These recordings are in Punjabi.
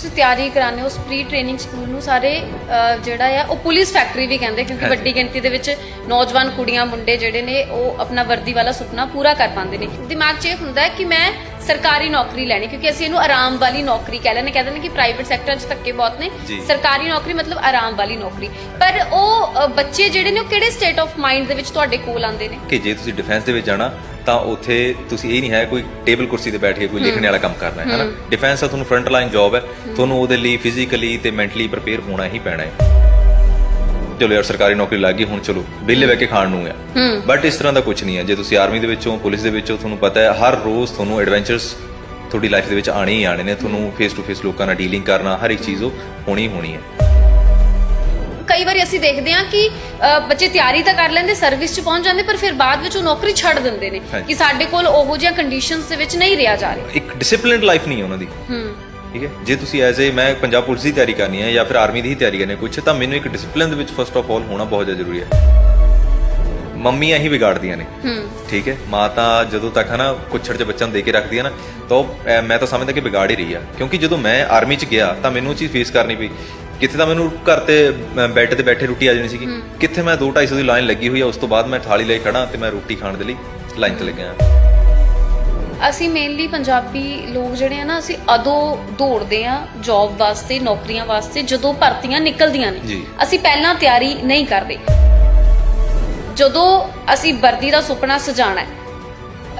ਤੁਸੀਂ ਤਿਆਰੀ ਕਰਾਉਂਦੇ ਹੋ ਉਸ ਪ੍ਰੀ ਟ੍ਰੇਨਿੰਗ ਸਕੂਲ ਨੂੰ ਸਾਰੇ ਜਿਹੜਾ ਆ ਉਹ ਪੁਲਿਸ ਫੈਕਟਰੀ ਵੀ ਕਹਿੰਦੇ ਕਿਉਂਕਿ। ਵੱਡੀ ਗਿਣਤੀ ਦੇ ਵਿੱਚ ਨੌਜਵਾਨ ਕੁੜੀਆਂ ਮੁੰਡੇ ਜਿਹੜੇ ਨੇ ਉਹ ਆਪਣਾ ਵਰਦੀ ਵਾਲਾ ਸੁਪਨਾ ਪੂਰਾ ਕਰ ਪਾਉਂਦੇ ਨੇ ਦਿਮਾਗ 'ਚ ਇਹ ਹੁੰਦਾ ਕਿ ਮੈਂ ਸਰਕਾਰੀ ਨੌਕਰੀ ਲੈਣੀ ਕਿਉਂਕਿ ਅਸੀਂ ਇਹਨੂੰ ਆਰਾਮ ਵਾਲੀ ਨੌਕਰੀ ਕਹਿ ਲੈਂਦੇ ਕਹਿੰਦੇ ਨੇ ਕਿ ਪ੍ਰਾਈਵੇਟ ਸੈਕਟਰ 'ਚ ਧੱਕੇ ਬਹੁਤ ਨੇ। ਜੀ। ਸਰਕਾਰੀ ਨੌਕਰੀ ਮਤਲਬ ਆਰਾਮ ਵਾਲੀ ਨੌਕਰੀ। ਪਰ ਉਹ ਬੱਚੇ ਜਿਹੜੇ ਨੇ ਉਹ ਕਿਹੜੇ ਸਟੇਟ ਆਫ ਮਾਈਂਡ ਦੇ ਵਿੱਚ ਤੁਹਾਡੇ ਕੋਲ ਆਉਂਦੇ ਨੇ? ਕਿ ਜੇ ਤੁਸੀਂ ਡਿਫੈਂਸ ਦੇ ਵਿੱਚ ਜਾਣਾ ਤਾਂ ਉੱਥੇ ਤੁਸੀਂ ਇਹ ਨਹੀਂ ਹੈ ਕੋਈ ਟੇਬਲ ਕੁਰਸੀ ਤੇ ਬੈਠ ਕੇ ਕੋਈ ਲਿਖਣ ਵਾਲਾ ਕੰਮ ਕਰਨਾ ਹੈ ਹਨਾ ਡਿਫੈਂਸ ਆ ਤੁਹਾਨੂੰ ਫਰੰਟ ਲਾਈਨ ਜੌਬ ਹੈ। ਤੁਹਾਨੂੰ ਉਹਦੇ ਲਈ ਫਿਜ਼ੀਕਲੀ ਤੇ ਮੈਂਟਲੀ ਪ੍ਰਪੇਅਰ ਹੋਣਾ ਹੀ ਪੈਣਾ ਹੈ। ਚਲੋ ਯਾਰ ਸਰਕਾਰੀ ਨੌਕਰੀ ਲੱਗ ਗਈ ਹੁਣ ਚਲੋ ਵਿਹਲੇ ਬਹਿ ਕੇ ਖਾਣ ਨੂੰ ਆ। ਬਟ ਇਸ ਤਰ੍ਹਾਂ ਦਾ ਕੁਝ ਨਹੀਂ ਹੈ। ਜੇ ਤੁਸੀਂ ਆਰਮੀ ਦੇ ਵਿੱਚੋਂ ਪੁਲਿਸ ਦੇ ਵਿੱਚੋਂ ਤੁਹਾਨੂੰ ਪਤਾ ਹੈ ਹਰ ਰੋਜ਼ ਤੁਹਾਨੂੰ ਐਡਵੈਂਚਰਸ ਤੁਹਾਡੀ ਲਾਈਫ ਦੇ ਵਿੱਚ ਆਣੇ ਹੀ ਆਣੇ ਨੇ। ਤੁਹਾਨੂੰ ਫੇਸ ਟੂ ਫੇਸ ਲੋਕਾਂ ਨਾਲ ਡੀਲਿੰਗ ਕਰਨਾ ਹਰ ਇੱਕ ਚੀਜ਼ ਉਹ ਹੋਣੀ ਹੋਣੀ ਹੈ। ਕਈ ਵਾਰੀ ਅਸੀਂ ਦੇਖਦੇ ਹਾਂ ਕਿ ਬੱਚੇ ਤਿਆਰੀ ਤਾਂ ਕਰ ਲੈਂਦੇ ਸਰਵਿਸ 'ਚ ਪਹੁੰਚ ਜਾਂਦੇ ਪਰ ਫਿਰ ਬਾਅਦ ਵਿੱਚ ਉਹ ਨੌਕਰੀ ਛੱਡ ਦਿੰਦੇ ਨੇ। ਕਿ ਸਾਡੇ ਕੋਲ ਉਹੋ ਜਿਹੀਆਂ ਕੰਡੀਸ਼ਨਸ ਦੇ ਵਿੱਚ ਨਹੀਂ ਰਿਹਾ ਜਾ ਰਿਹਾ। ਇੱਕ ਡਿਸਪਲਿਨਡ ਲਾਈਫ ਨਹੀਂ ਹੈ ਉਹਨਾਂ ਦੀ। ਹੂੰ। ਠੀਕ ਹੈ? ਜੇ ਤੁਸੀਂ ਐਜ਼ ਏ ਮੈਂ ਪੰਜਾਬ ਪੁਲਿਸ ਦੀ ਤਿਆਰੀ ਕਰਨੀ ਹੈ ਜਾਂ ਫਿਰ ਆਰਮੀ ਦੀ ਤਿਆਰੀ ਕਰਨੀ ਹੈ ਕੁਝ ਤਾਂ ਮੈਨੂੰ ਇੱਕ ਡਿਸਪਲਿਨ ਦੇ ਵਿੱਚ ਫਸਟ ਆਫ ਆਲ ਹੋਣਾ ਬਹੁਤ ਜ਼ਿਆਦਾ ਜ਼ਰੂਰੀ ਹੈ। ਮੰਮੀਆਂ ਹੀ ਵਿਗਾੜਦੀਆਂ ਨੇ। ਹੂੰ। ਠੀਕ ਹੈ? ਮਾਂ ਤਾਂ ਜਦੋਂ ਤੱਕ ਹਨਾ ਕੁੱਛੜ ਚ ਬੱਚਾ ਨੂੰ ਦੇ ਕੇ ਰੱਖਦੀ ਹੈ ਨਾ ਤਾਂ ਮੈਂ ਤਾਂ ਸਮਝਦਾ ਕਿ ਵਿਗਾੜ ਹੀ ਰਹੀ ਆ। ਕਿਉਂਕਿ ਜਦੋਂ ਮੈਂ ਆਰਮੀ ਚ ਗਿਆ ਤਾਂ ਮੈਨੂੰ ਉਹ ਚੀਜ਼ ਫੇਸ ਕਰਨੀ ਪਈ। ਕਿੱਥੇ ਤਾਂ ਮੈਨੂੰ ਘਰ ਤੇ ਬੈੱਡ ਤੇ ਬੈਠੇ ਰੋਟੀ ਆ ਜਾਣੀ ਸੀਗੀ। ਕਿੱਥੇ ਮੈਂ 2-250 ਦੀ ਲਾਈਨ ਲੱਗੀ ਹੋਈ ਆ ਉਸ ਤੋਂ ਬਾਅਦ ਮੈਂ ਥਾਲੀ ਲਈ ਖੜਾ ਤੇ ਮੈਂ ਰੋਟੀ ਖਾਣ ਦੇ ਲਈ ਲਾਈਨ ਤੇ ਲੱਗਿਆ। ਅਸੀਂ ਮੇਨਲੀ ਪੰਜਾਬੀ ਲੋਕ ਜਿਹੜੇ ਆ ਨਾ ਅਸੀਂ ਅਦੋਂ ਦੌੜਦੇ ਆ ਜੌਬ ਵਾਸਤੇ ਨੌਕਰੀਆਂ ਵਾਸਤੇ ਜਦੋਂ ਭਰਤੀਆਂ ਨਿਕਲਦੀਆਂ ਨੇ। ਅਸੀਂ ਪਹਿਲਾਂ ਤਿਆਰੀ ਨਹੀਂ ਕਰਦੇ। ਜਦੋਂ ਅਸੀਂ ਵਰਦੀ ਦਾ ਸੁਪਨਾ ਸਜਾਣਾ ਹੈ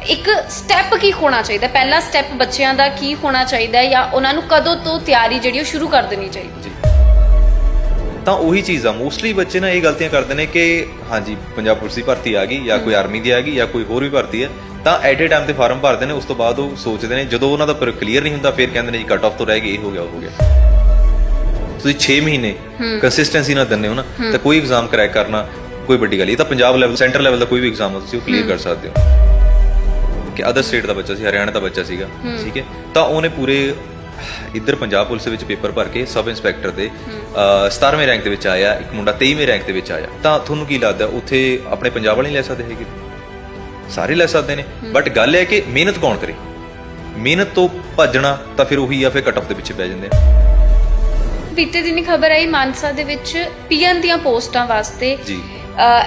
ਇੱਕ ਸਟੈਪ ਕੀ ਹੋਣਾ ਚਾਹੀਦਾ? ਪਹਿਲਾ ਸਟੈਪ ਬੱਚਿਆਂ ਦਾ ਕੀ ਹੋਣਾ ਚਾਹੀਦਾ ਜਾਂ ਉਹਨਾਂ ਨੂੰ ਕਦੋਂ ਤੋਂ ਤਿਆਰੀ ਜਿਹੜੀ ਉਹ ਸ਼ੁਰੂ ਕਰ ਦੇਣੀ ਚਾਹੀਦੀ ਤਾਂ ਉਹੀ ਚੀਜ਼ ਆ। ਮੋਸਟਲੀ ਬੱਚੇ ਨਾ ਇਹ ਗਲਤੀਆਂ ਕਰਦੇ ਨੇ ਕਿ ਹਾਂਜੀ ਪੰਜਾਬ ਪੁਲਿਸ ਦੀ ਭਰਤੀ ਆ ਗਈ ਜਾਂ ਕੋਈ ਆਰਮੀ ਦੀ ਆ ਗਈ ਜਾਂ ਕੋਈ ਹੋਰ ਵੀ ਭਰਤੀ ਹੈ। ਤਾਂ ਐਟ ਏ ਟਾਈਮ ਤੇ ਫਾਰਮ ਭਰਦੇ ਨੇ ਉਸ ਤੋਂ ਬਾਅਦ ਉਹ ਸੋਚਦੇ ਨੇ ਜਦੋਂ ਉਹਨਾਂ ਦਾ ਪਰ ਕਲੀਅਰ ਨਹੀਂ ਹੁੰਦਾ ਫਿਰ ਕਹਿੰਦੇ ਨੇ ਜੀ ਕੱਟ ਆਫ ਤੋਂ ਰਹਿ ਗਏ ਇਹ ਹੋ ਗਿਆ ਉਹ ਹੋ ਗਿਆ। ਤੁਸੀਂ 6 ਮਹੀਨੇ ਕੰਸਿਸਟੈਂਸੀ ਨਾਲ ਦਿੰਦੇ ਹੋ ਨਾ ਤਾਂ ਕੋਈ ਐਗਜ਼ਾਮ ਕਰੈਕ ਕਰਨਾ ਕੋਈ ਵੱਡੀ ਗੱਲ। ਇਹ ਤਾਂ ਪੰਜਾਬ ਲੈਵਲ ਸੈਂਟਰ ਲੈਵਲ ਦਾ ਕੋਈ ਵੀ ਐਗਜ਼ਾਮ ਤੁਸੀਂ ਉਹ ਕਲੀਅਰ ਕਰ ਸਕਦੇ ਹੋ ਕਿ ਅਦਰ ਸਟੇਟ ਦਾ ਬੱਚਾ ਸੀ ਹਰਿਆਣਾ ਦਾ ਬੱਚਾ ਸੀਗਾ ਠੀਕ ਹੈ? ਤਾਂ ਉਹਨੇ ਪੂਰੇ ਇੱਧਰ ਪੰਜਾਬ ਪੁਲਿਸ ਵਿੱਚ ਪੇਪਰ ਭਰ ਕੇ ਸਬ ਇੰਸਪੈਕਟਰ ਦੇ ਅਹ, 17ਵੇਂ ਰੈਂਕ ਦੇ ਵਿੱਚ ਆਇਆ ਇੱਕ ਮੁੰਡਾ 23ਵੇਂ ਰੈਂਕ ਦੇ ਵਿੱਚ ਆਇਆ। ਤਾਂ ਤੁਹਾਨੂੰ ਕੀ ਲੱਗਦਾ ਉੱਥੇ ਆਪਣੇ ਪੰਜਾਬ ਵਾਲੇ ਨਹੀਂ ਲੈ ਸਕਦੇ ਹੈਗੇ? ਸਾਰੇ ਲੈ ਸਕਦੇ ਨੇ। ਬਟ ਗੱਲ ਇਹ ਹੈ ਕਿ ਮਿਹਨਤ ਕੌਣ ਕਰੇ? ਮਿਹਨਤ ਤੋਂ ਭੱਜਣਾ ਤਾਂ ਫਿਰ ਉਹੀ ਆ ਫਿਰ ਕਟ ਆਫ ਦੇ ਪਿੱਛੇ ਪੈ ਜਾਂਦੇ ਆ। ਬੀਤੇ ਦਿਨੀ ਖਬਰ ਆਈ ਮਾਨਸਾ ਦੇ ਵਿੱਚ ਪੀਐਨ ਦੀਆਂ ਪੋਸਟਾਂ ਵਾਸਤੇ। ਜੀ।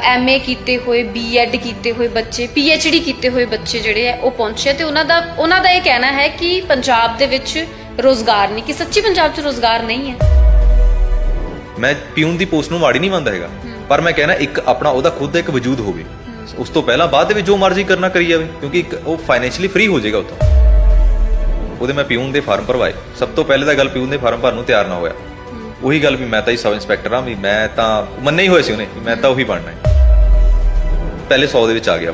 ਐਮਏ ਕੀਤੇ ਹੋਏ ਬੀਐਡ ਕੀਤੇ ਹੋਏ ਬੱਚੇ ਪੀਐਚਡੀ ਕੀਤੇ ਹੋਏ ਬੱਚੇ ਜਿਹੜੇ ਆ ਉਹ ਪਹੁੰਚੇ ਤੇ ਉਹਨਾਂ ਦਾ ਉਹਨਾਂ ਦਾ ਇਹ ਕਹਿਣਾ ਹੈ ਕਿ ਪੰਜਾਬ ਦੇ ਵਿੱਚ ਰੋਜ਼ਗਾਰ ਨਹੀਂ ਕਿ ਸੱਚੀ ਪੰਜਾਬ 'ਚ ਰੋਜ਼ਗਾਰ ਨਹੀਂ ਹੈ। ਮੈਂ ਪਿਊਨ ਦੀ ਪੋਸਟ ਨੂੰ ਮਾੜੀ ਨਹੀਂ ਮੰਨਦਾ ਹੈਗਾ। ਪਰ ਮੈਂ ਕਹਿਣਾ ਇੱਕ ਆਪਣਾ ਉਹਦਾ ਖੁਦ ਦਾ ਇੱਕ ਵਜੂਦ ਹੋਵੇ। ਉਸ ਤੋਂ ਪਹਿਲਾਂ ਬਾਅਦ ਦੇ ਵਿੱਚ ਜੋ ਮਰਜ਼ੀ ਕਰਨਾ ਕਰੀ ਜਾਵੇ ਕਿਉਂਕਿ ਉਹ ਫਾਈਨੈਂਸ਼ੀਅਲੀ ਫ੍ਰੀ ਹੋ ਜਾਏਗਾ ਉੱਥੋਂ। ਉਹਦੇ ਮੈਂ ਪਿਊਨ ਦੇ ਫਾਰਮ ਭਰਵਾਏ। ਸਭ ਤੋਂ ਪਹਿਲੇ ਤਾਂ ਗੱਲ ਪਿਊਨ ਦੇ ਫਾਰਮ ਭਰਨ ਨੂੰ ਤਿਆਰ ਨਾ ਹੋਇਆ। ਉਹੀ ਗੱਲ ਵੀ ਮੈਂ ਤਾਂ ਹੀ ਸਬ ਇੰਸਪੈਕਟਰ ਹਾਂ ਵੀ ਮੈਂ ਤਾਂ ਮੰਨੇ ਹੀ ਹੋਏ ਸੀ ਉਹਨੇ ਮੈਂ ਤਾਂ ਉਹੀ ਬਣਨਾ ਹੈ। ਪਹਿਲੇ 100 ਦੇ ਵਿੱਚ ਆ ਗਿਆ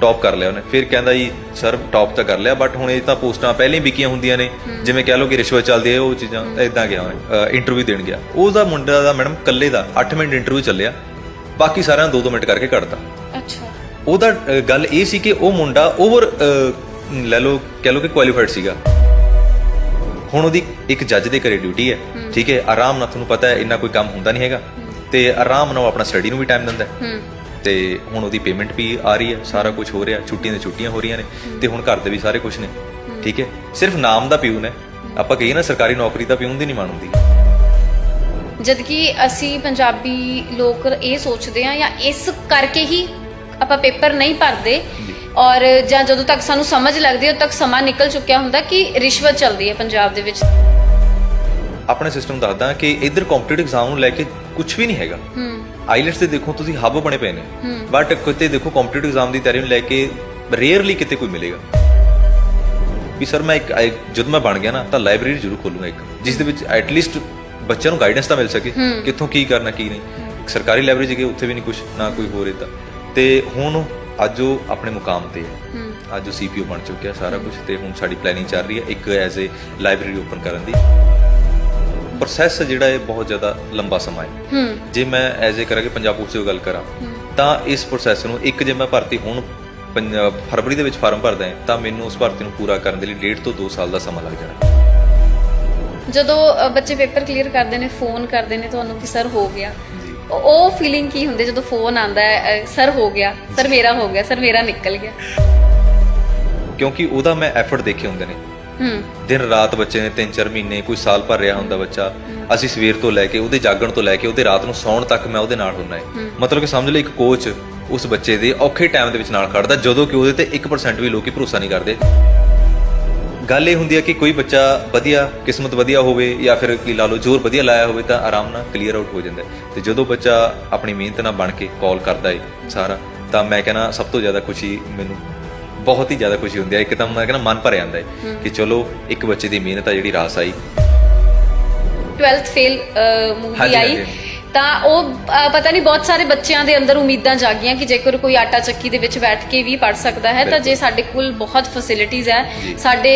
ਟੌਪ ਕਰ ਲਿਆ ਉਹਨੇ। ਫਿਰ ਕਹਿੰਦਾ ਜੀ ਸਰ ਟੌਪ ਤਾਂ ਕਰ ਲਿਆ ਬਟ ਹੁਣ ਇਹ ਤਾਂ ਪੋਸਟਾਂ ਪਹਿਲਾਂ ਹੀ ਵਿਕੀਆਂ ਹੁੰਦੀਆਂ ਨੇ। ਜਿਵੇਂ ਕਹਿ ਲਓ ਕਿ ਰਿਸ਼ਵਤ ਚੱਲਦੀ ਹੈ ਉਹ ਚੀਜ਼ਾਂ ਇਦਾਂ ਗਿਆ ਉਹਨੇ। ਇੰਟਰਵਿਊ ਦੇਣ ਗਿਆ। ਉਹਦਾ ਮੁੰਡਾ ਦਾ ਮੈਡਮ ਕੱਲੇ ਦਾ 8 ਮਿੰਟ ਇੰਟਰਵਿਊ ਚੱਲਿਆ। ਬਾਕੀ ਸਾਰਿਆਂ 2-2 ਮਿੰਟ ਕਰਕੇ ਕੱਢਤਾ। ਅੱਛਾ। ਉਹਦਾ ਅ, ਗੱਲ ਇਹ ਸੀ ਕਿ ਉਹ ਮੁੰਡਾ ਓਵਰ ਲੈ ਲਓ ਕਹਿ ਲਓ ਕਿ ਕੁਆਲੀਫਾਈਡ ਸੀਗਾ। ਹੁਣ ਉਹਦੀ ਇੱਕ ਜੱਜ ਦੇ ਘਰੇ ਡਿਊਟੀ ਹੈ ਠੀਕ ਹੈ ਆਰਾਮ ਨਾਲ ਤੁਹਾਨੂੰ ਪਤਾ ਹੈ ਇੰਨਾ ਕੋਈ ਕੰਮ ਹੁੰਦਾ ਨਹੀਂ ਹੈਗਾ। ਤੇ ਆਰਾਮ ਨਾਲ ਉਹ ਆਪਣਾ ਸਟੱਡੀ ਨੂੰ ਵੀ ਟਾਈਮ ਦਿੰਦਾ ਹੈ। ਹੂੰ। ਤੇ ਹੁਣ ਉਹਦੀ ਪੇਮੈਂਟ ਵੀ ਆ ਰਹੀ ਹੈ ਸਾਰਾ ਕੁਝ ਹੋ ਰਿਹਾ ਛੁੱਟੀਆਂ ਦੇ ਛੁੱਟੀਆਂ ਹੋ ਰਹੀਆਂ ਨੇ ਤੇ ਹੁਣ ਘਰ ਦੇ ਵੀ ਸਾਰੇ ਕੁਝ ਨੇ ਠੀਕ ਹੈ। ਸਿਰਫ ਨਾਮ ਦਾ ਪਿਊਨ ਹੈ। ਆਪਾਂ ਕਹੀਏ ਨਾ ਸਰਕਾਰੀ ਨੌਕਰੀ ਤਾਂ ਪਿਊਨ ਦੀ ਨਹੀਂ ਮਾਣ ਹੁੰਦੀ। ਜਦ ਕਿ ਅਸੀਂ ਪੰਜਾਬੀ ਲੋਕ ਇਹ ਸੋਚਦੇ ਆ ਜਾਂ ਇਸ ਕਰਕੇ ਹੀ ਆਪਾਂ ਪੇਪਰ ਨਹੀਂ ਭਰਦੇ ਔਰ ਜਾਂ ਜਦੋਂ ਤੱਕ ਸਾਨੂੰ ਸਮਝ ਲੱਗਦੀ ਹੈ ਉਦੋਂ ਤੱਕ ਸਮਾਂ ਨਿਕਲ ਚੁੱਕਿਆ ਹੁੰਦਾ ਕਿ ਰਿਸ਼ਵਤ ਚੱਲਦੀ ਹੈ ਪੰਜਾਬ ਦੇ ਵਿੱਚ। ਆਪਣੇ ਸਿਸਟਮ ਦੱਸਦਾ ਕਿ ਇਧਰ ਕੰਪੀਟੀਟਿਵ ਐਗਜ਼ਾਮ ਨੂੰ ਲੈ ਕੇ ਕੁਝ ਵੀ ਨਹੀਂ ਹੈਗਾ। ਹੂੰ। ਆਈਲੈਟਸ ਤੇ ਦੇਖੋ ਤੁਸੀਂ ਹੱਬ ਬਣੇ ਪਏ ਨੇ। ਬਟ ਕਿਤੇ ਦੇਖੋ ਕੰਪੀਟੀਟਿਵ ਐਗਜ਼ਾਮ ਦੀ ਤਿਆਰੀ ਨੂੰ ਲੈ ਕੇ ਰੇਅਰਲੀ ਕਿਤੇ ਕੋਈ ਮਿਲੇਗਾ। ਵੀ ਸਰ ਮੈਂ ਇੱਕ ਜਦੋਂ ਮੈਂ ਬਣ ਗਿਆ ਨਾ ਤਾਂ ਲਾਇਬ੍ਰੇਰੀ ਜ਼ਰੂਰ ਖੋਲੂੰਗਾ ਇੱਕ ਜਿਸ ਦੇ ਵਿੱਚ ਐਟਲੀਸਟ ਬੱਚਿਆਂ ਨੂੰ ਗਾਈਡੈਂਸ ਤਾਂ ਮਿਲ ਸਕੇ ਕਿੱਥੋਂ ਕੀ ਕਰਨਾ ਕੀ ਨਹੀਂ। ਸਰਕਾਰੀ ਲਾਇਬ੍ਰੇਰੀ ਜਗੇ ਉੱਥੇ ਵੀ ਨਹੀਂ ਕੁਝ ਨਾ ਕੋਈ ਹੋਰ ਏਦਾਂ। ਤੇ ਹੁਣ ਅੱਜ ਉਹ ਆਪਣੇ ਮੁਕਾਮ ਤੇ ਹੈ। ਅੱਜ ਉਹ ਸੀਪੀਓ ਬਣ ਚੁੱਕਿਆ ਸਾਰਾ ਕੁਝ ਤੇ ਹੁਣ ਸਾਡੀ ਪਲੈਨਿੰਗ ਚੱਲ ਰਹੀ ਹੈ ਇੱਕ ਐਜ਼ ਏ ਲਾਇਬ੍ਰੇਰੀ ਓਪਨ ਕਰਨ ਦੀ। ਪ੍ਰੋਸੈਸ ਜਿਹੜਾ ਇਹ ਬਹੁਤ ਜ਼ਿਆਦਾ ਲੰਬਾ ਸਮਾਂ ਹੈ। ਜੇ ਮੈਂ ਐਜ਼ ਏ ਕਰਾਂਗੇ ਪੰਜਾਬ ਪੁਲਿਸ ਦੀ ਗੱਲ ਕਰਾਂ ਤਾਂ ਇਸ ਪ੍ਰੋਸੈਸ ਨੂੰ ਇੱਕ ਜੇ ਮੈਂ ਭਰਤੀ ਹੁਣ ਫਰਵਰੀ ਦੇ ਵਿੱਚ ਫਾਰਮ ਭਰਦਾ ਹਾਂ ਤਾਂ ਮੈਨੂੰ ਉਸ ਭਰਤੀ ਨੂੰ ਪੂਰਾ ਕਰਨ ਦੇ ਲਈ ਡੇਢ ਤੋਂ 2 ਸਾਲ ਦਾ ਸਮਾਂ ਲੱਗ ਜਾਣਾ। ਜਦੋਂ ਅ, ਬੱਚੇ ਪੇਪਰ ਕਲੀਅਰ ਕਰਦੇ ਨੇ ਫੋਨ ਕਰਦੇ ਨੇ ਤੁਹਾਨੂੰ ਕਿ ਸਰ ਹੋ ਗਿਆ। ਉਹ- ਉਹ ਫੀਲਿੰਗ ਕੀ ਹੁੰਦੀ ਜਦੋਂ ਫੋਨ ਆਂਦਾ ਹੈ ਸਰ ਹੋ ਗਿਆ ਸਰ ਮੇਰਾ ਹੋ ਗਿਆ ਸਰ ਮੇਰਾ ਨਿਕਲ ਗਿਆ। ਕਿਉਂਕਿ ਉਹਦਾ ਮੈਂ ਐਫਰਟ ਦੇਖੇ ਹੁੰਦੇ ਨੇ। ਹੂੰ। ਦਿਨ ਰਾਤ ਬੱਚੇ ਨੇ 3-4 ਮਹੀਨੇ ਕੋਈ ਸਾਲ ਭਰ ਰਿਹਾ ਹੁੰਦਾ ਬੱਚਾ। ਅਸੀਂ ਸਵੇਰ ਤੋਂ ਲੈ ਕੇ ਉਹਦੇ ਜਾਗਣ ਤੋਂ ਲੈ ਕੇ ਉਹਦੇ ਰਾਤ ਨੂੰ ਸੌਣ ਤੱਕ ਮੈਂ ਉਹਦੇ ਨਾਲ ਹੁੰਨਾ ਹੈ। ਮਤਲਬ ਕਿ ਸਮਝ ਲਓ ਇੱਕ ਕੋਚ ਉਸ ਬੱਚੇ ਦੇ ਔਖੇ ਟਾਈਮ ਦੇ ਵਿੱਚ ਨਾਲ ਖੜਦਾ ਜਦੋਂ ਕਿ ਉਹਦੇ ਤੇ 1% ਵੀ ਲੋਕੀ ਭਰੋਸਾ ਨਹੀਂ ਕਰਦੇ। ਗੱਲ ਇਹ ਹੁੰਦੀ ਹੈ ਕਿ ਕੋਈ ਬੱਚਾ ਵਧੀਆ ਕਿਸਮਤ ਵਧੀਆ ਹੋਵੇ ਜਾਂ ਫਿਰ ਕੀ ਲਾ ਲਓ ਜ਼ੋਰ ਵਧੀਆ ਲਾਇਆ ਹੋਵੇ ਤਾਂ ਆਰਾਮ ਨਾਲ ਕਲੀਅਰ ਆਊਟ ਹੋ ਜਾਂਦਾ ਤੇ ਜਦੋਂ ਬੱਚਾ ਆਪਣੀ ਮਿਹਨਤ ਨਾਲ ਬਣ ਕੇ ਕਾਲ ਕਰਦਾ ਹੈ ਸਾਰਾ ਤਾਂ ਮੈਂ ਕਹਿੰਦਾ ਸਭ ਤੋਂ ਜ਼ਿਆਦਾ ਖੁਸ਼ੀ ਮੈਨੂੰ ਬਹੁਤ ਹੀ ਜ਼ਿਆਦਾ ਖੁਸ਼ੀ ਹੁੰਦੀ ਹੈ ਇੱਕ ਤਾਂ ਮੈਂ ਕਹਿੰਦਾ ਮਨ ਭਰ ਜਾਂਦਾ ਹੈ। ਕਿ ਚਲੋ ਇੱਕ ਬੱਚੇ ਦੀ ਮਿਹਨਤ ਆ ਜਿਹੜੀ ਰਾਸ ਆਈ। 12th ਫੇਲ ਮੂਵੀ ਆਈ। ਤਾਂ ਉਹ ਪਤਾ ਨਹੀਂ ਬਹੁਤ ਸਾਰੇ ਬੱਚਿਆਂ ਦੇ ਅੰਦਰ ਉਮੀਦਾਂ ਜਾਗੀਆਂ ਕਿ ਜੇਕਰ ਕੋਈ ਆਟਾ ਚੱਕੀ ਦੇ ਵਿੱਚ ਬੈਠ ਕੇ ਵੀ ਪੜ ਸਕਦਾ ਹੈ ਤਾਂ। ਜੇ ਸਾਡੇ ਕੋਲ ਬਹੁਤ ਫੈਸਿਲਿਟੀਆਂ ਹੈ। ਸਾਡੇ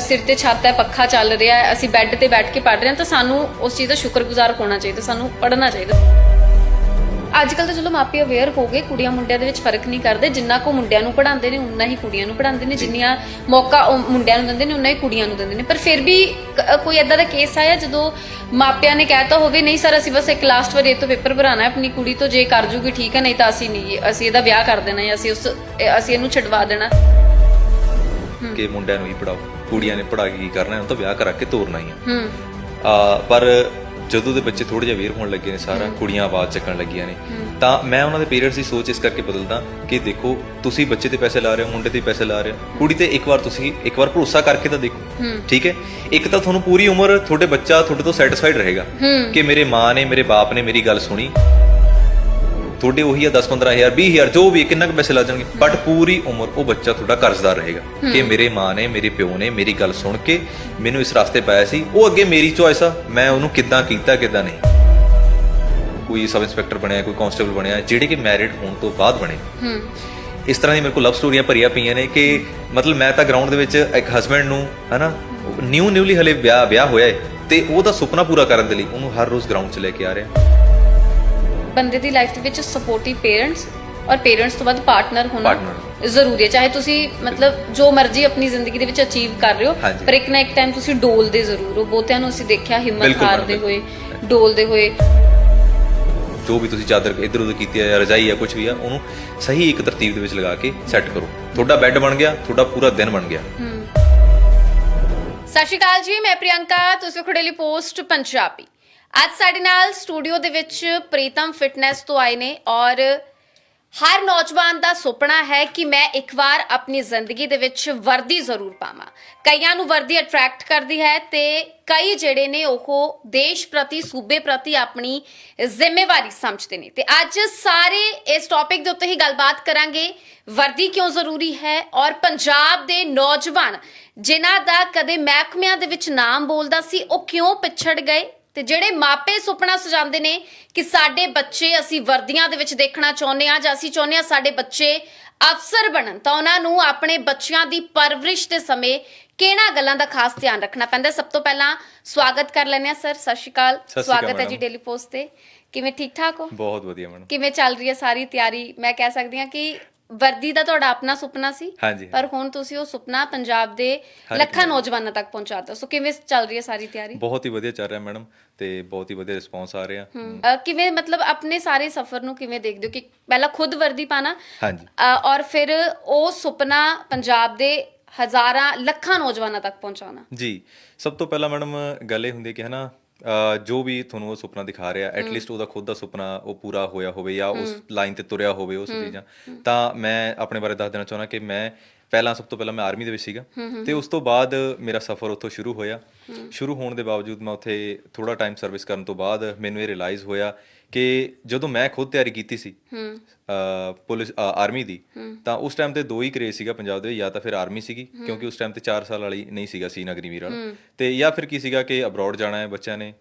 ਸਿਰ ਤੇ ਛੱਤ ਹੈ ਪੱਖਾ ਚੱਲ ਰਿਹਾ ਹੈ ਅਸੀਂ ਬੈੱਡ ਤੇ ਬੈਠ ਕੇ ਪੜ ਰਹੇ ਹਾਂ ਤਾਂ ਸਾਨੂੰ ਉਸ ਚੀਜ਼ ਦਾ ਸ਼ੁਕਰਗੁਜ਼ਾਰ ਹੋਣਾ ਚਾਹੀਦਾ ਸਾਨੂੰ ਪੜ੍ਹਨਾ ਚਾਹੀਦਾ ਅੱਜ ਕੱਲ ਤਾਂ ਚਲੋ ਮਾਪੇ ਅਵੇਅਰ ਹੋ ਗਏ ਕੁੜੀਆਂ ਮੁੰਡਿਆਂ ਦੇ ਵਿੱਚ ਫ਼ਰਕ ਨਹੀਂ ਕਰਦੇ ਜਿੰਨਾ ਕੋ ਮੁੰਡਿਆਂ ਨੂੰ ਪੜਾਉਂਦੇ ਨੇ ਉਨਾ ਹੀ ਕੁੜੀਆਂ ਨੂੰ ਪੜਾਉਂਦੇ ਨੇ ਜਿੰਨੀਆਂ ਮੌਕਾ ਉਹ ਮੁੰਡਿਆਂ ਨੂੰ ਦਿੰਦੇ ਨੇ ਉਨਾ ਹੀ ਕੁੜੀਆਂ ਨੂੰ ਦਿੰਦੇ ਨੇ। ਪਰ ਫਿਰ ਵੀ ਕ- ਕੋਈ ਐਦਾਂ ਦਾ ਕੇਸ ਆਇਆ ਜਦੋਂ ਮਾਪਿਆਂ ਨੇ ਕਹਿਤਾ ਹੋਵੇ ਨਹੀਂ ਸਰ ਅਸੀਂ ਬਸ ਇੱਕ ਲਾਸਟ ਵਾਰ ਇਹ ਤੋਂ ਪੇਪਰ ਭਰਾਣਾ ਹੈ ਆਪਣੀ ਕੁੜੀ ਤੋਂ ਜੇ ਕਰ ਜੂਗੀ ਠੀਕ ਹੈ ਨਹੀਂ ਤਾਂ ਅਸੀਂ ਨਹੀਂ ਅਸੀਂ ਇਹਦਾ ਵਿਆਹ ਕਰ ਦੇਣਾ ਜਾਂ ਅਸੀਂ ਉਸ ਇਹ- ਅਸੀਂ ਇਹਨੂੰ ਛਡਵਾ ਦੇਣਾ। ਕਿ ਮੁੰਡਿਆਂ ਨੂੰ ਹੀ ਪੜਾਓ ਕੁੜੀਆਂ ਨੇ ਪੜਾ ਕੇ ਕੀ ਕਰਨਾ ਹੈ ਉਹ ਤਾਂ ਵਿਆਹ ਕਰਾ ਕੇ ਤੋਰਨਾ ਹੀ ਆ ਹੂੰ। ਆ, ਪਰ ਜਦੋਂ ਦੇ ਬੱਚੇ ਥੋੜੇ ਜਿਹਾ ਵੇਰ ਹੋਣ ਲੱਗੇ ਨੇ ਸਾਰਾ ਕੁੜੀਆਂ ਆਵਾਜ਼ ਚੱਕਣ ਲੱਗੀਆਂ ਨੇ ਤਾਂ ਮੈਂ ਉਹਨਾਂ ਦੇ ਪੇਰੈਂਟਸ ਦੀ ਸੋਚ ਇਸ ਕਰਕੇ ਬਦਲਦਾ ਕਿ ਦੇਖੋ ਤੁਸੀਂ ਬੱਚੇ ਤੇ ਪੈਸੇ ਲਾ ਰਹੇ ਹੋ ਮੁੰਡੇ ਤੇ ਪੈਸੇ ਲਾ ਰਹੇ ਹੋ ਕੁੜੀ ਤੇ ਇੱਕ ਵਾਰ ਤੁਸੀਂ ਇੱਕ ਵਾਰ ਭਰੋਸਾ ਕਰਕੇ ਤਾਂ ਦੇਖੋ ਠੀਕ ਹੈ? ਇੱਕ ਤਾਂ ਤੁਹਾਨੂੰ ਪੂਰੀ ਉਮਰ ਤੁਹਾਡੇ ਬੱਚਾ ਤੁਹਾਡੇ ਤੋਂ ਸੈਟੀਸਫਾਈਡ ਰਹੇਗਾ ਕਿ ਮੇਰੇ ਮਾਂ ਨੇ ਮੇਰੇ ਬਾਪ ਨੇ ਮੇਰੀ ਗੱਲ ਸੁਣੀ। ਤੁਹਾਡੇ ਉਹੀ ਆ 10 15000 20000 ਜੋ ਵੀ ਕਿੰਨਾ ਕੁ ਪੈਸੇ ਲੱਗ ਜਾਣਗੇ। ਬਟ ਪੂਰੀ ਉਮਰ ਉਹ ਬੱਚਾ ਤੁਹਾਡਾ ਕਰਜ਼ਦਾਰ ਰਹੇਗਾ ਕਿ ਮੇਰੇ ਮਾਂ ਨੇ ਮੇਰੇ ਪਿਓ ਨੇ ਮੇਰੀ ਗੱਲ ਸੁਣ ਕੇ ਮੈਨੂੰ ਇਸ ਰਸਤੇ ਪਾਇਆ ਸੀ। ਉਹ ਅੱਗੇ ਮੇਰੀ ਚੋਇਸ ਆ ਮੈਂ ਉਹਨੂੰ ਕਿੱਦਾਂ ਕੀਤਾ ਕਿੱਦਾਂ ਨਹੀਂ। ਕੋਈ ਸਬ ਇੰਸਪੈਕਟਰ ਬਣਿਆ ਕੋਈ ਕਾਂਸਟੇਬਲ ਬਣਿਆ ਜਿਹੜੇ ਕਿ ਮੈਰਿਡ ਹੋਣ ਤੋਂ ਬਾਅਦ ਬਣੇ। ਹੂੰ ਇਸ ਤਰ੍ਹਾਂ ਦੀ ਮੇਰੇ ਕੋਲ ਲਵ ਸਟੋਰੀਆਂ ਭਰੀਆਂ ਪਈਆਂ ਨੇ ਕਿ ਮਤਲਬ ਮੈਂ ਤਾਂ ਗਰਾਊਂਡ ਦੇ ਵਿੱਚ ਇੱਕ ਹਸਬੰਡ ਨੂੰ ਹਨਾ ਨਿਊ ਨਿਊਲੀ ਹਲੇ ਵਿਆਹ ਵਿਆਹ ਹੋਇਆ ਹੈ ਤੇ ਉਹਦਾ ਸੁਪਨਾ ਪੂਰਾ ਕਰਨ ਦੇ ਲਈ ਉਹਨੂੰ ਹਰ ਰੋਜ਼ ਗਰਾਊਂਡ 'ਚ ਲੈ ਕੇ ਆ ਰਿਹਾ। ਬੰਦੇ ਦੀ ਲਾਈਫ ਦੇ ਵਿੱਚ ਸਪੋਰਟਿਵ ਪੇਰੈਂਟਸ ਔਰ ਪੇਰੈਂਟਸ ਤੋਂ ਬਾਅਦ ਪਾਰਟਨਰ ਹੋਣਾ Partner। ਜ਼ਰੂਰੀ ਹੈ। ਚਾਹੇ ਤੁਸੀਂ ਮਤਲਬ ਜੋ ਮਰਜ਼ੀ ਆਪਣੀ ਜ਼ਿੰਦਗੀ ਦੇ ਵਿੱਚ ਅਚੀਵ ਕਰ ਰਹੇ ਹੋ ਹਾਂਜੀ। ਪਰ ਇੱਕ ਨਾ ਇੱਕ ਟਾਈਮ ਤੁਸੀਂ ਡੋਲਦੇ ਜ਼ਰੂਰ ਹੋ। ਬਹੁਤਿਆਂ ਨੂੰ ਅਸੀਂ ਦੇਖਿਆ ਹਿੰਮਤ ਬਿਲਕੁਲ ਹਾਰਦੇ ਹੋਏ ਡੋਲਦੇ ਹੋਏ। ਜੋ ਵੀ ਤੁਸੀਂ ਚਾਦਰ ਇੱਧਰ ਉੱਧਰ ਕੀਤੀ ਹੈ ਜਾਂ ਰਜਾਈ ਹੈ ਕੁਝ ਵੀ ਆ ਉਹਨੂੰ ਸਹੀ ਇੱਕ ਤਰਤੀਬ ਦੇ ਵਿੱਚ ਲਗਾ ਕੇ ਸੈੱਟ ਕਰੋ। ਤੁਹਾਡਾ ਬੈੱਡ ਬਣ ਗਿਆ ਤੁਹਾਡਾ ਪੂਰਾ ਦਿਨ ਬਣ ਗਿਆ। ਸਤਿ ਸ਼੍ਰੀ ਅਕਾਲ ਜੀ ਮੈਂ ਪ੍ਰਿਯੰਕਾ ਤੁਸੀਂ ਖੁੜੇਲੀ ਪੋਸਟ ਪੰਜਾਬੀ ਅੱਜ ਸਾਡੇ ਨਾਲ ਸਟੂਡੀਓ ਦੇ ਵਿੱਚ ਪ੍ਰੀਤਮ ਫਿਟਨੈਸ ਤੋਂ ਆਏ ਨੇ ਔਰ ਹਰ ਨੌਜਵਾਨ ਦਾ ਸੁਪਨਾ ਹੈ ਕਿ ਮੈਂ ਇੱਕ ਵਾਰ ਆਪਣੀ ਜ਼ਿੰਦਗੀ ਦੇ ਵਿੱਚ ਵਰਦੀ ਜ਼ਰੂਰ ਪਾਵਾਂ। ਕਈਆਂ ਨੂੰ ਵਰਦੀ ਅਟਰੈਕਟ ਕਰਦੀ ਹੈ ਤੇ ਕਈ ਜਿਹੜੇ ਨੇ ਉਹ ਦੇਸ਼ ਪ੍ਰਤੀ, ਸੂਬੇ ਪ੍ਰਤੀ ਆਪਣੀ ਜ਼ਿੰਮੇਵਾਰੀ ਸਮਝਦੇ ਨੇ। ਤੇ ਅੱਜ ਸਾਰੇ ਇਸ ਟੌਪਿਕ ਦੇ ਉੱਤੇ ਹੀ ਗੱਲਬਾਤ ਕਰਾਂਗੇ। ਵਰਦੀ ਕਿਉਂ ਜ਼ਰੂਰੀ ਹੈ ਔਰ ਪੰਜਾਬ ਦੇ ਨੌਜਵਾਨ ਜਿਨ੍ਹਾਂ ਦਾ ਕਦੇ ਮਹਿਕਮਿਆਂ ਦੇ ਵਿੱਚ ਨਾਮ ਬੋਲਦਾ ਸੀ, ਉਹ ਕਿਉਂ ਪਿਛੜ ਗਏ? ਤੇ ਜਿਹੜੇ ਮਾਪੇ ਸੁਪਨਾ ਸਜਾਉਂਦੇ ਨੇ ਕਿ ਸਾਡੇ ਬੱਚੇ ਅਸੀਂ ਵਰਦੀਆਂ ਦੇ ਵਿੱਚ ਦੇਖਣਾ ਚਾਹੁੰਦੇ ਆ ਜਾਂ ਅਸੀਂ ਚਾਹੁੰਦੇ ਆ ਸਾਡੇ ਬੱਚੇ ਅਫਸਰ ਬਣਨ ਤਾਂ ਉਹਨਾਂ ਨੂੰ ਆਪਣੇ ਬੱਚਿਆਂ ਦੀ ਪਰਵਰਿਸ਼ ਦੇ ਸਮੇਂ ਕਿਹੜਾ ਗੱਲਾਂ ਦਾ ਖਾਸ ਧਿਆਨ ਰੱਖਣਾ ਪੈਂਦਾ? ਸਭ ਤੋਂ ਪਹਿਲਾਂ ਸਵਾਗਤ ਕਰ ਲੈਂਦੇ ਆ ਸਰ ਸਤਿ ਸ਼੍ਰੀ ਅਕਾਲ। ਸਵਾਗਤ ਹੈ ਜੀ। ਡੇਲੀ ਪੋਸਟ ਤੇ। ਕਿਵੇਂ ਠੀਕ ਠਾਕ ਹੋ? ਬਹੁਤ ਵਧੀਆ ਮੈਡਮ। ਕਿਵੇਂ ਚੱਲ ਰਹੀ ਹੈ ਸਾਰੀ ਤਿਆਰੀ? ਮੈਂ ਕਹਿ ਸਕਦੀ ਹਾਂ ਕਿ ਵਰਦੀ ਦਾ ਤੁਹਾਡਾ ਆਪਣਾ ਸੁਪਨਾ ਸੀ ਹਾਂਜੀ। ਪਰ ਹੁਣ ਤੁਸੀਂ ਉਹ ਸੁਪਨਾ ਪੰਜਾਬ ਦੇ ਲੱਖਾਂ ਨੌਜਵਾਨਾਂ ਤੱਕ ਪਹੁੰਚਾਤਾ ਸੋ ਕਿਵੇਂ ਚੱਲ ਰਹੀ ਹੈ ਸਾਰੀ ਤਿਆਰੀ? ਬਹੁਤ ਹੀ ਵਧੀਆ ਚੱਲ ਰਿਹਾ ਮੈਡਮ ਤੇ ਬਹੁਤ ਹੀ ਵਧੀਆ ਰਿਸਪੌਂਸ ਆ ਰਿਹਾ। ਅ, ਕਿਵੇਂ ਮਤਲਬ ਆਪਣੇ ਸਾਰੇ ਸਫ਼ਰ ਨੂੰ ਕਿਵੇਂ ਦੇਖਦੇ ਹੋ ਕਿ ਪਹਿਲਾਂ ਖੁਦ ਵਰਦੀ ਪਾਣਾ ਹਾਂਜੀ। ਔਰ ਫਿਰ ਉਹ ਸੁਪਨਾ ਪੰਜਾਬ ਦੇ ਹਜ਼ਾਰਾਂ ਲੱਖਾਂ ਨੌਜਵਾਨਾਂ ਤੱਕ ਪਹੁੰਚਾਉਣਾ? ਜੀ ਸਭ ਤੋਂ ਪਹਿਲਾਂ ਮੈਡਮ ਗੱਲ ਇਹ ਹੁੰਦੀ ਹੈ ਕਿ ਹਨਾ ਜੋ ਵੀ ਤੁਹਾਨੂੰ ਉਹ ਸੁਪਨਾ ਦਿਖਾ ਰਿਹਾ ਐਟਲੀਸਟ ਉਹਦਾ ਖੁਦ ਦਾ ਸੁਪਨਾ ਉਹ ਪੂਰਾ ਹੋਇਆ ਹੋਵੇ ਜਾਂ ਉਸ ਲਾਈਨ ਤੇ ਤੁਰਿਆ ਹੋਵੇ ਉਸ ਚੀਜ਼ਾਂ। ਤਾਂ ਮੈਂ ਆਪਣੇ ਬਾਰੇ ਦੱਸ ਦੇਣਾ ਚਾਹੁੰਦਾ ਕਿ ਮੈਂ ਪਹਿਲਾਂ ਸਭ ਤੋਂ ਪਹਿਲਾਂ ਮੈਂ ਆਰਮੀ ਦੇ ਵਿੱਚ ਸੀਗਾ ਤੇ ਉਸ ਤੋਂ ਬਾਅਦ ਮੇਰਾ ਸਫ਼ਰ ਉੱਥੋਂ ਸ਼ੁਰੂ ਹੋਇਆ। ਸ਼ੁਰੂ ਹੋਣ ਦੇ ਬਾਵਜੂਦ ਮੈਂ ਉੱਥੇ ਥੋੜਾ ਟਾਈਮ ਸਰਵਿਸ ਕਰਨ ਤੋਂ ਬਾਅਦ ਮੈਨੂੰ ਇਹ ਰਿਅਲਾਈਜ਼ ਹੋਇਆ ਕਿ ਜਦੋਂ ਮੈਂ ਖੁਦ ਤਿਆਰੀ ਕੀਤੀ ਸੀ ਪੁਲਿਸ ਆਰਮੀ ਦੀ ਤਾਂ ਉਸ ਟਾਈਮ ਤੇ ਦੋ ਹੀ ਕਰੇਜ਼ ਸੀਗਾ ਪੰਜਾਬ ਦੇ ਜਾਂ ਤਾਂ ਫਿਰ ਆਰਮੀ ਸੀਗੀ ਕਿਉਂਕਿ ਉਸ ਟਾਈਮ ਤੇ 4 ਸਾਲ ਵਾਲੀ ਨਹੀਂ ਸੀਗਾ ਸੀਨਾ ਅਗਨੀਵੀਰ ਵਾਲਾ ਤੇ ਜਾਂ ਫਿਰ ਕੀ ਸੀਗਾ ਕਿ ਅਬਰੋਡ ਜਾਣਾ ਹੈ ਬੱਚਿਆਂ ਨੇ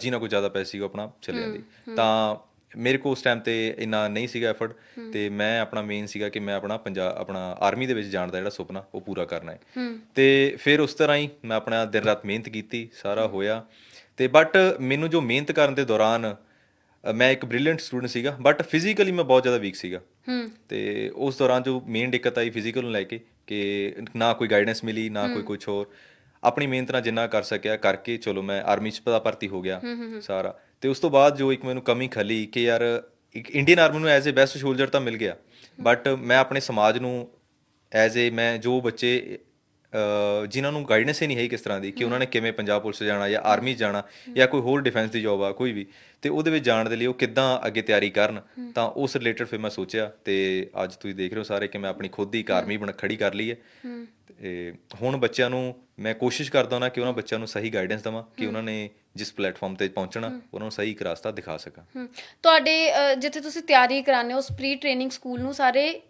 ਜਿਨ੍ਹਾਂ ਕੋਲ ਜ਼ਿਆਦਾ ਪੈਸੇ ਸੀਗਾ ਆਪਣਾ ਚਲੇ ਜਾਂਦੇ। ਤਾਂ ਮੇਰੇ ਕੋਲ ਉਸ ਟਾਈਮ ਤੇ ਇੰਨਾ ਨਹੀਂ ਸੀਗਾ ਐਫਰਟ ਤੇ ਮੈਂ ਆਪਣਾ ਮੇਨ ਸੀਗਾ ਕਿ ਮੈਂ ਆਪਣਾ ਪੰਜਾਬ ਆਪਣਾ ਆਰਮੀ ਦੇ ਵਿੱਚ ਜਾਣ ਦਾ ਜਿਹੜਾ ਸੁਪਨਾ ਉਹ ਪੂਰਾ ਕਰਨਾ ਹੈ। ਤੇ ਫਿਰ ਉਸ ਤਰ੍ਹਾਂ ਹੀ ਮੈਂ ਆਪਣਾ ਦਿਨ ਰਾਤ ਮਿਹਨਤ ਕੀਤੀ ਸਾਰਾ ਹੋਇਆ। ਤੇ ਬਟ ਮੈਨੂੰ ਜੋ ਮਿਹਨਤ ਕਰਨ ਦੇ ਦੌਰਾਨ ਮੈਂ ਇੱਕ ਬ੍ਰਿਲੀਅੰਟ ਸਟੂਡੈਂਟ ਸੀਗਾ ਬਟ ਫਿਜ਼ੀਕਲੀ ਮੈਂ ਬਹੁਤ ਜ਼ਿਆਦਾ ਵੀਕ ਸੀਗਾ। ਤੇ ਉਸ ਦੌਰਾਨ ਜੋ ਮੇਨ ਦਿੱਕਤ ਆਈ ਫਿਜ਼ੀਕਲ ਨੂੰ ਲੈ ਕੇ ਕਿ ਨਾ ਕੋਈ ਗਾਈਡੈਂਸ ਮਿਲੀ ਨਾ ਕੋਈ ਕੁਝ ਹੋਰ। ਆਪਣੀ ਮਿਹਨਤ ਨਾਲ ਜਿੰਨਾ ਕਰ ਸਕਿਆ ਕਰਕੇ ਚਲੋ ਮੈਂ ਆਰਮੀ ਚ ਭਰਤੀ ਹੋ ਗਿਆ ਸਾਰਾ। ਤੇ ਉਸ ਤੋਂ ਬਾਅਦ ਜੋ ਇੱਕ ਮੈਨੂੰ ਕਮੀ ਖਲੀ ਕਿ ਯਾਰ ਇੱਕ ਇੰਡੀਅਨ ਆਰਮੀ ਨੂੰ ਐਜ਼ ਅ ਬੈਸਟ ਸ਼ੋਲਜਰ ਤਾਂ ਮਿਲ ਗਿਆ ਬਟ ਮੈਂ ਆਪਣੇ ਸਮਾਜ ਨੂੰ ਐਜ਼ ਅ ਮੈਂ ਜੋ ਬੱਚੇ ਅਹ, ਜਿਨ੍ਹਾਂ ਨੂੰ ਗਾਈਡੈਂਸ ਹੀ ਨਹੀਂ ਹੈ ਕਿਸ ਤਰ੍ਹਾਂ ਦੀ ਕਿ ਉਹਨਾਂ ਨੇ ਕਿਵੇਂ ਪੰਜਾਬ ਪੁਲਿਸ 'ਚ ਜਾਣਾ ਜਾਂ ਆਰਮੀ 'ਚ ਜਾਣਾ ਜਾਂ ਕੋਈ ਹੋਰ ਡਿਫੈਂਸ ਦੀ ਜੌਬ ਆ ਕੋਈ ਵੀ ਤੇ ਉਹਦੇ ਵਿੱਚ ਜਾਣ ਦੇ ਲਈ ਉਹ ਕਿੱਦਾਂ ਅੱਗੇ ਤਿਆਰੀ ਕਰਨ ਤਾਂ ਉਸ ਰਿਲੇਟਡ ਫਿਰ ਮੈਂ ਸੋਚਿਆ ਤੇ ਅੱਜ ਤੁਸੀਂ ਦੇਖ ਰਹੇ ਹੋ ਸਾਰੇ ਕਿ ਮੈਂ ਆਪਣੀ ਖੁਦ ਦੀ ਇੱਕ ਆਰਮੀ ਬਣ ਖੜੀ ਕਰ ਲਈ ਹੈ। ਤੇ ਹੁਣ ਬੱਚਿਆਂ ਨੂੰ ਮੈਂ ਕੋਸ਼ਿਸ਼ ਕਰਦਾ ਹਾਂ ਕਿ ਉਹਨਾਂ ਬੱਚਿਆਂ ਨੂੰ ਸਹੀ ਗਾਈਡੈਂਸ ਦਵਾਂ ਕਿ ਉਹਨਾਂ ਨੇ ਜਿਸ ਪਲੇਟਫਾਰਮ ਤੇ ਪਹੁੰਚਣਾ ਉਹਨਾਂ ਨੂੰ ਸਹੀ ਇੱਕ ਰਸਤਾ ਦਿਖਾ ਸਕਾਂ। ਤੁਹਾਡੇ ਜਿੱਥੇ ਤੁਸੀਂ ਤਿਆਰੀ ਕਰਾਉਂਦੇ ਹੋ ਉਸ ਪ੍ਰੀ ਟ੍ਰੇਨਿੰਗ ਸਕੂਲ ਨੂੰ ਸਾਰੇ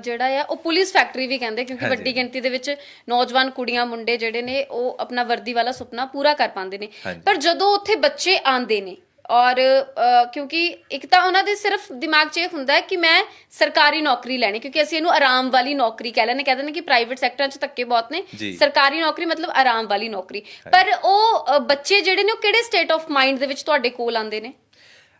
ਜਿਹੜਾ ਆ ਉਹ ਪੁਲਿਸ ਫੈਕਟਰੀ ਵੀ ਕਹਿੰਦੇ ਕਿਉਂਕਿ। ਵੱਡੀ ਗਿਣਤੀ ਦੇ ਵਿੱਚ ਨੌਜਵਾਨ ਕੁੜੀਆਂ ਮੁੰਡੇ ਜਿਹੜੇ ਨੇ ਉਹ ਆਪਣਾ ਵਰਦੀ ਵਾਲਾ ਸੁਪਨਾ ਪੂਰਾ ਕਰ ਪਾਉਂਦੇ ਨੇ। ਪਰ ਜਦੋਂ ਉੱਥੇ ਬੱਚੇ ਆਉਂਦੇ ਨੇ ਔਰ ਕਿਉਂਕਿ ਇੱਕ ਤਾਂ ਉਹਨਾਂ ਦੇ ਸਿਰਫ ਦਿਮਾਗ 'ਚ ਇਹ ਹੁੰਦਾ ਹੈ ਕਿ ਮੈਂ ਸਰਕਾਰੀ ਨੌਕਰੀ ਲੈਣੀ ਕਿਉਂਕਿ ਅਸੀਂ ਇਹਨੂੰ ਆਰਾਮ ਵਾਲੀ ਨੌਕਰੀ ਕਹਿ ਲੈਂਦੇ ਕਹਿੰਦੇ ਨੇ ਕਿ ਪ੍ਰਾਈਵੇਟ ਸੈਕਟਰਾਂ 'ਚ ਧੱਕੇ ਬਹੁਤ ਨੇ। ਸਰਕਾਰੀ ਨੌਕਰੀ ਮਤਲਬ ਆਰਾਮ ਵਾਲੀ ਨੌਕਰੀ। ਪਰ ਉਹ ਬੱਚੇ ਜਿਹੜੇ ਨੇ ਉਹ ਕਿਹੜੇ ਸਟੇਟ ਆਫ ਮਾਈਂਡ ਦੇ ਵਿੱਚ ਤੁਹਾਡੇ ਕੋਲ ਆਉਂਦੇ ਨੇ?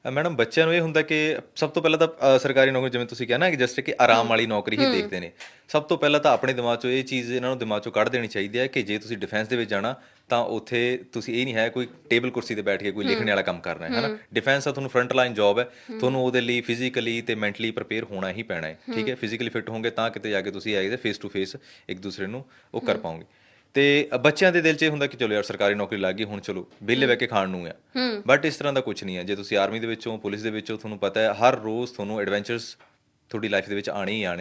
ਮੈਡਮ ਬੱਚਿਆਂ ਨੂੰ ਇਹ ਹੁੰਦਾ ਕਿ ਸਭ ਤੋਂ ਪਹਿਲਾਂ ਤਾਂ ਸਰਕਾਰੀ ਨੌਕਰੀ ਜਿਵੇਂ ਤੁਸੀਂ ਕਿਹਾ ਨਾ ਕਿ ਜਸਟ ਕਿ ਆਰਾਮ ਵਾਲੀ ਨੌਕਰੀ ਹੀ ਦੇਖਦੇ ਨੇ। ਸਭ ਤੋਂ ਪਹਿਲਾਂ ਤਾਂ ਆਪਣੇ ਦਿਮਾਗ 'ਚੋਂ ਇਹ ਚੀਜ਼ ਇਹਨਾਂ ਨੂੰ ਦਿਮਾਗ 'ਚੋਂ ਕੱਢ ਦੇਣੀ ਚਾਹੀਦੀ ਹੈ ਕਿ ਜੇ ਤੁਸੀਂ ਡਿਫੈਂਸ ਦੇ ਵਿੱਚ ਜਾਣਾ ਤਾਂ ਉੱਥੇ ਤੁਸੀਂ ਇਹ ਨਹੀਂ ਹੈ ਕੋਈ ਟੇਬਲ ਕੁਰਸੀ ਤੇ ਬੈਠ ਕੇ ਕੋਈ ਲਿਖਣ ਵਾਲਾ ਕੰਮ ਕਰਨਾ ਹੈ ਹਨਾ? ਡਿਫੈਂਸ ਤਾਂ ਤੁਹਾਨੂੰ ਫਰੰਟ ਲਾਈਨ ਜੌਬ ਹੈ। ਤੁਹਾਨੂੰ ਉਹਦੇ ਲਈ ਫਿਜ਼ੀਕਲੀ ਤੇ ਮੈਂਟਲੀ ਪ੍ਰਪੇਅਰ ਹੋਣਾ ਹੀ ਪੈਣਾ ਹੈ ਠੀਕ ਹੈ? ਫਿਜ਼ੀਕਲੀ ਫਿੱਟ ਹੋਵੋਗੇ ਤਾਂ ਕਿਤੇ ਜਾ ਕੇ ਤੁਸੀਂ ਆਏ ਫੇਸ ਟੂ ਫੇਸ ਇੱਕ ਦੂਸਰੇ ਨੂੰ ਉਹ ਕਰ ਪਾਓਗੇ। ਤੇ ਬੱਚਿਆਂ ਦੇ ਦਿਲ 'ਚ ਇਹ ਹੁੰਦਾ ਕਿ ਚਲੋ ਯਾਰ ਸਰਕਾਰੀ ਨੌਕਰੀ ਲੱਗ ਗਈ ਹੁਣ ਚਲੋ ਵਿਹਲੇ ਬਹਿ ਕੇ ਖਾਣ ਨੂੰ ਆ। ਬਟ ਇਸ ਤਰ੍ਹਾਂ ਦਾ ਕੁਝ ਨਹੀਂ ਹੈ। ਜੇ ਤੁਸੀਂ ਆਰਮੀ ਦੇ ਵਿੱਚੋਂ ਪੁਲਿਸ ਦੇ ਵਿੱਚੋਂ ਤੁਹਾਨੂੰ ਪਤਾ ਹੈ ਹਰ ਰੋਜ਼ ਤੁਹਾਨੂੰ ਐਡਵੈਂਚਰਸ ਤੁਹਾਡੀ ਲਾਈਫ ਦੇ ਵਿੱਚ ਆਣੇ ਹੀ ਆਣੇ